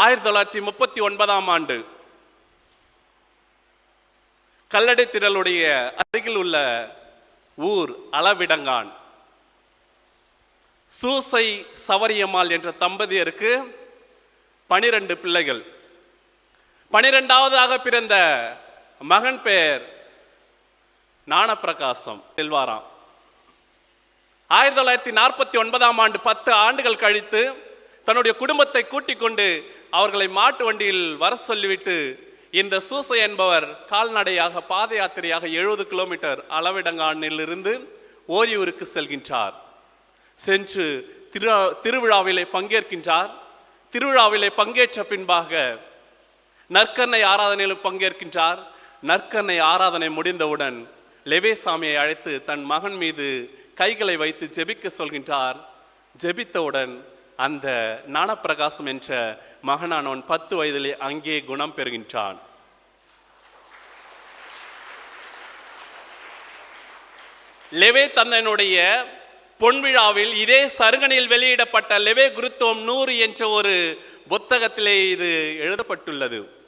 ஆயிரத்தி தொள்ளாயிரத்தி முப்பத்தி ஒன்பதாம் ஆண்டு கல்லடை திரளுடைய அருகில் உள்ள ஊர் அளவிடங்கான். சூசை சவரியம்மாள் என்ற தம்பதியருக்கு பனிரெண்டு பிள்ளைகள். பனிரெண்டாவதாக பிறந்த மகன் பெயர் ஞானப்பிரகாசம் செல்வாராம். ஆயிரத்தி தொள்ளாயிரத்தி நாற்பத்தி ஒன்பதாம் ஆண்டு பத்து ஆண்டுகள் கழித்து தன்னுடைய குடும்பத்தை கூட்டிக் கொண்டு அவர்களை மாட்டு வண்டியில் வர சொல்லிவிட்டு இந்த சூசை என்பவர் கால்நடையாக பாத யாத்திரையாக எழுபது கிலோமீட்டர் அளவிடங்கானிலிருந்து ஓரியூருக்கு செல்கின்றார். சென்று திரு திருவிழாவிலே பங்கேற்கின்றார். திருவிழாவிலே பங்கேற்ற பின்பாக நற்கண்ணை ஆராதனையிலும் பங்கேற்கின்றார். நற்கண்ணை ஆராதனை முடிந்தவுடன் லெவேசாமியை அழைத்து தன் மகன் மீது கைகளை வைத்து ஜெபிக்க சொல்கின்றார். ஜெபித்தவுடன் அந்த ஞானப்பிரகாசம் என்ற மகனானவன் பத்து வயதிலே அங்கே குணம் பெறுகின்றான். லெவே தந்தனுடைய பொன்விழாவில் இதே சருகனில் வெளியிடப்பட்ட லெவே குருத்துவம் நூறு என்ற ஒரு புத்தகத்திலே இது எழுதப்பட்டுள்ளது.